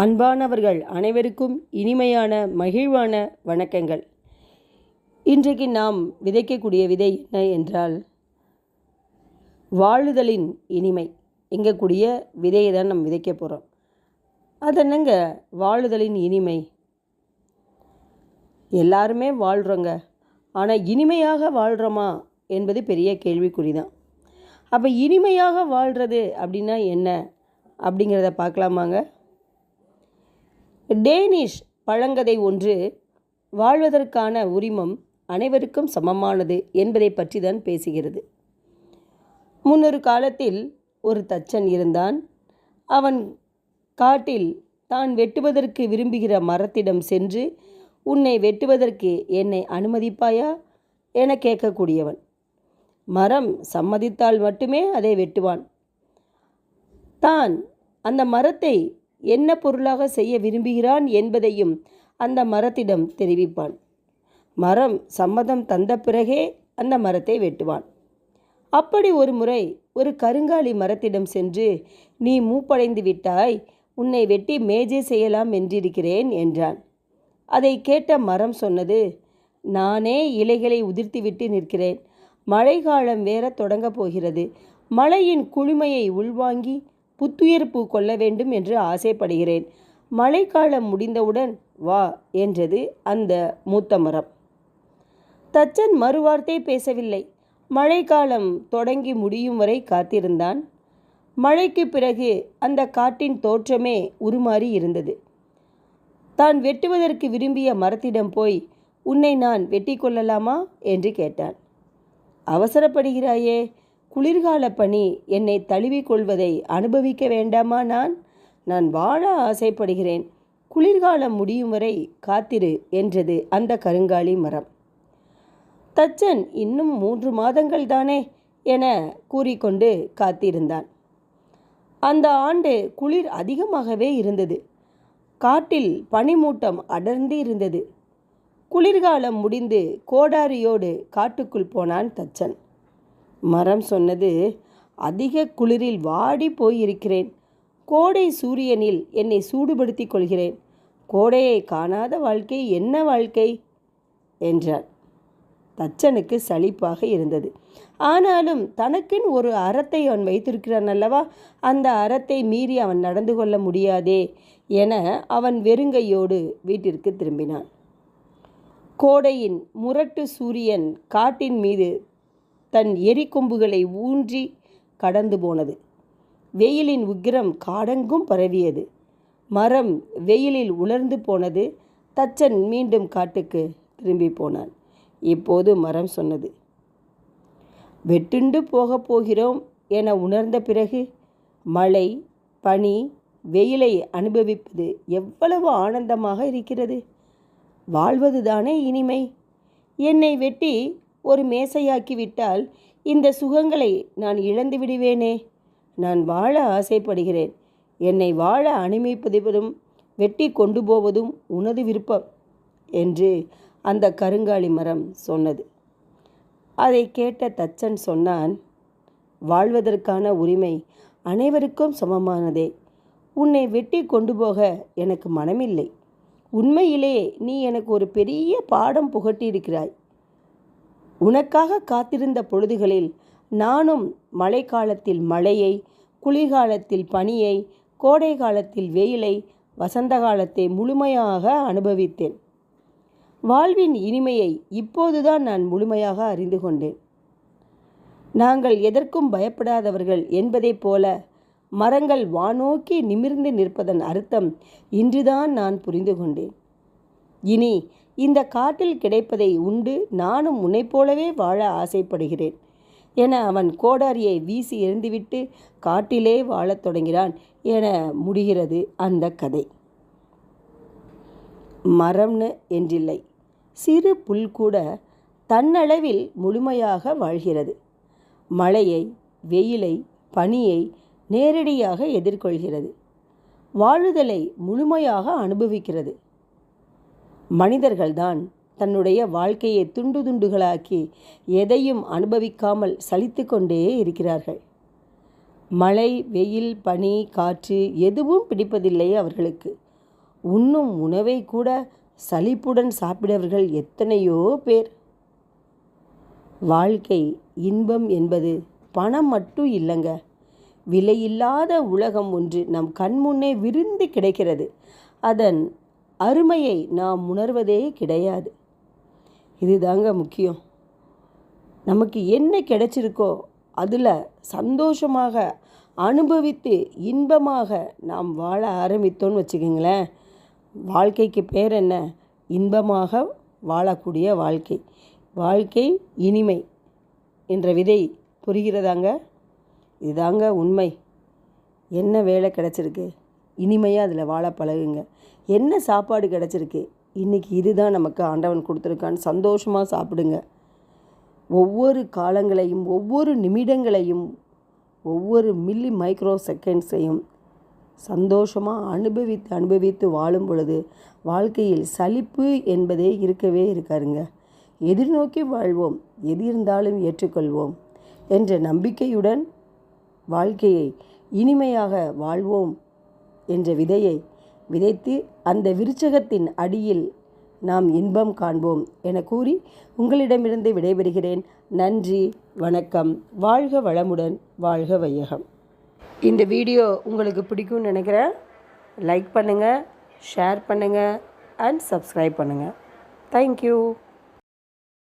அன்பானவர்கள் அனைவருக்கும் இனிமையான மகிழ்வான வணக்கங்கள். இன்றைக்கு நாம் விதைக்கக்கூடிய விதை என்ன என்றால் வாழுதலின் இனிமை. எங்கக்கூடிய விதையை தான் நம்ம விதைக்க போகிறோம் அது என்னங்க? வாழுதலின் இனிமை. எல்லாருமே வாழ்கிறோங்க ஆனால் இனிமையாக வாழ்கிறோமா என்பது பெரிய கேள்விக்குறி தான். அப்போ இனிமையாக வாழ்கிறது அப்படின்னா என்ன? அப்படிங்கிறத பார்க்கலாமாங்க? டேனிஷ் பழங்கதை ஒன்று வாழ்வதற்கான உரிமம் அனைவருக்கும் சமமானது என்பதை பற்றி தான் பேசுகிறது. முன்னொரு காலத்தில் ஒரு தச்சன் இருந்தான். அவன் காட்டில் தான் வெட்டுவதற்கு விரும்புகிற மரத்திடம் சென்று உன்னை வெட்டுவதற்கு என்னை அனுமதிப்பாயா? என கேட்கக்கூடியவன். மரம் சம்மதித்தால் மட்டுமே அதை வெட்டுவான். தான் அந்த மரத்தை என்ன பொருளாக செய்ய விரும்புகிறான் என்பதையும் அந்த மரத்திடம் தெரிவிப்பான். மரம் சம்மதம் தந்த பிறகே அந்த மரத்தை வெட்டுவான். அப்படி ஒரு முறை ஒரு கருங்காலி மரத்திடம் சென்று நீ மூப்படைந்து விட்டாய் உன்னை வெட்டி மேஜை செய்யலாம் என்றிருக்கிறேன் என்றான். அதை கேட்ட மரம் சொன்னது நானே இலைகளை உதிர்த்திவிட்டு நிற்கிறேன். மழைக்காலம் வேற தொடங்கப் போகிறது. மழையின் குளுமையை உள்வாங்கி புத்துயிர்ப்பு கொள்ள வேண்டும் என்று ஆசைப்படுகிறேன். மழைக்காலம் முடிந்தவுடன் வா என்றது அந்த மூத்த மரம். தச்சன் மறுவார்த்தை பேசவில்லை. மழைக்காலம் தொடங்கி முடியும் வரை காத்திருந்தான். மழைக்கு பிறகு அந்த காட்டின் தோற்றமே உருமாறி இருந்தது. தான் வெட்டுவதற்கு விரும்பிய மரத்திடம் போய் உன்னை நான் வெட்டி கொள்ளலாமா? என்று கேட்டான். அவசரப்படுகிறாயே குளிர்கால பனி என்னை தழுவிக் கொள்வதை அனுபவிக்க வேண்டாமா நான்? நான் வாழ ஆசைப்படுகிறேன். குளிர்காலம் முடியும் வரை காத்திரு என்றது அந்த கருங்காலி மரம். தச்சன் இன்னும் மூன்று மாதங்கள் தானே என கூறிக்கொண்டு காத்திருந்தான். அந்த ஆண்டு குளிர் அதிகமாகவே இருந்தது. காட்டில் பனிமூட்டம் அடர்ந்து இருந்தது. குளிர்காலம் முடிந்து கோடாரியோடு காட்டுக்குள் போனான் தச்சன். மரம் சொன்னது அதிக குளிரில் வாடி போயிருக்கிறேன். கோடை சூரியனில் என்னை சூடுபடுத்திக் கொள்கிறேன். கோடையை காணாத வாழ்க்கை என்ன வாழ்க்கை? என்றான். தச்சனுக்கு சலிப்பாக இருந்தது. ஆனாலும் தனக்குன்னு ஒரு அறத்தை அவன் வைத்திருக்கிறான் அல்லவா? அந்த அறத்தை மீறி அவன் நடந்து கொள்ள முடியாதே என அவன் வெறுங்கையோடு வீட்டிற்கு திரும்பினான். கோடையின் முரட்டு சூரியன் காட்டின் மீது தன் எரிக்கொம்புகளை ஊன்றி கடந்து போனது. வெயிலின் உக்கிரம் காடெங்கும் பரவியது. மரம் வெயிலில் உலர்ந்து போனது. தச்சன் மீண்டும் காட்டுக்கு திரும்பி போனான். இப்போது மரம் சொன்னது வெட்டுண்டு போகப் போகிறோம் என உணர்ந்த பிறகு மழை பனி வெயிலை அனுபவிப்பது எவ்வளவு ஆனந்தமாக இருக்கிறது. வாழ்வதுதானே இனிமை. என்னை வெட்டி ஒரு மேசையாக்கிவிட்டால் இந்த சுகங்களை நான் இழந்து விடுவேனே. நான் வாழ ஆசைப்படுகிறேன். என்னை வாழ அனுமதிப்பதும் வெட்டி கொண்டு போவதும் உனது விருப்பம் என்று அந்த கருங்காலி மரம் சொன்னது. அதை கேட்ட தச்சன் சொன்னான் வாழ்வதற்கான உரிமை அனைவருக்கும் சமமானதே. உன்னை வெட்டி கொண்டு போக எனக்கு மனமில்லை. உண்மையிலேயே நீ எனக்கு ஒரு பெரிய பாடம் புகட்டியிருக்கிறாய். உனக்காக காத்திருந்த பொழுதுகளில் நானும் மழைக்காலத்தில் மழையை குளிர்காலத்தில் பனியை கோடை காலத்தில் வெயிலை வசந்த காலத்தை முழுமையாக அனுபவித்தேன். வாழ்வின் இனிமையை இப்போதுதான் நான் முழுமையாக அறிந்து கொண்டேன். நாங்கள் எதற்கும் பயப்படாதவர்கள் என்பதைப் போல மரங்கள் வானோக்கி நிமிர்ந்து நிற்பதன் அர்த்தம் இன்றுதான் நான் புரிந்து கொண்டேன். இனி இந்த காட்டில் கிடைப்பதை உண்டு நானும் உன்னை போலவே வாழ ஆசைப்படுகிறேன் என அவன் கோடாரியை வீசி எறிந்துவிட்டு காட்டிலே வாழத் தொடங்கினான் என முடிகிறது அந்த கதை. மரம்னு என்றில்லை. சிறு புல் கூட தன்னளவில் முழுமையாக வாழ்கிறது. மழையை வெயிலை பனியை நேரடியாக எதிர்கொள்கிறது. வாழுதலை முழுமையாக அனுபவிக்கிறது. மனிதர்கள்தான் தன்னுடைய வாழ்க்கையை துண்டு துண்டுகளாக்கி எதையும் அனுபவிக்காமல் சலித்து கொண்டே இருக்கிறார்கள். மழை வெயில் பனி காற்று எதுவும் பிடிப்பதில்லை அவர்களுக்கு. உண்ணும் உணவை கூட சலிப்புடன் சாப்பிடவர்கள் எத்தனையோ பேர். வாழ்க்கை இன்பம் என்பது பணம் மட்டும் இல்லைங்க. விலையில்லாத உலகம் ஒன்று நம் கண்முன்னே விருந்து கிடைக்கிறது. அதன் அருமையை நாம் உணர்வதே கிடையாது. இதுதாங்க முக்கியம். நமக்கு என்ன கிடைச்சிருக்கோ அதில் சந்தோஷமாக அனுபவித்து இன்பமாக நாம் வாழ ஆரம்பித்தோன்னு வச்சுக்கோங்களேன். வாழ்க்கைக்கு பேர் என்ன? இன்பமாக வாழக்கூடிய வாழ்க்கை. வாழ்க்கை இனிமை என்ற விதை புரிகிறதாங்க? இதுதாங்க உண்மை. என்ன வேலை கிடச்சிருக்கு? இனிமையாக அதில் வாழ பழகுங்க. என்ன சாப்பாடு கிடச்சிருக்கு? இன்றைக்கி இதுதான் நமக்கு ஆண்டவன் கொடுத்துருக்கான்னு சந்தோஷமாக சாப்பிடுங்க. ஒவ்வொரு காலங்களையும் ஒவ்வொரு நிமிடங்களையும் ஒவ்வொரு மில்லி மைக்ரோ செகண்ட்ஸையும் சந்தோஷமாக அனுபவித்து அனுபவித்து வாழும் பொழுது வாழ்க்கையில் சலிப்பு என்பதே இருக்கவே இருக்காருங்க. எதிர்நோக்கி வாழ்வோம் எது இருந்தாலும் ஏற்றுக்கொள்வோம் என்ற நம்பிக்கையுடன் வாழ்க்கையை இனிமையாக வாழ்வோம் என்ற விதையை விதைத்து அந்த விருச்சகத்தின் அடியில் நாம் இன்பம் காண்போம் என கூறி உங்களிடமிருந்து விடைபெறுகிறேன். நன்றி வணக்கம். வாழ்க வளமுடன் வாழ்க வையகம். இந்த வீடியோ உங்களுக்கு பிடிக்கும்னு நினைக்கிறேன். லைக் பண்ணுங்கள் ஷேர் பண்ணுங்கள் அண்ட் சப்ஸ்கிரைப் பண்ணுங்கள் தேங்க்யூ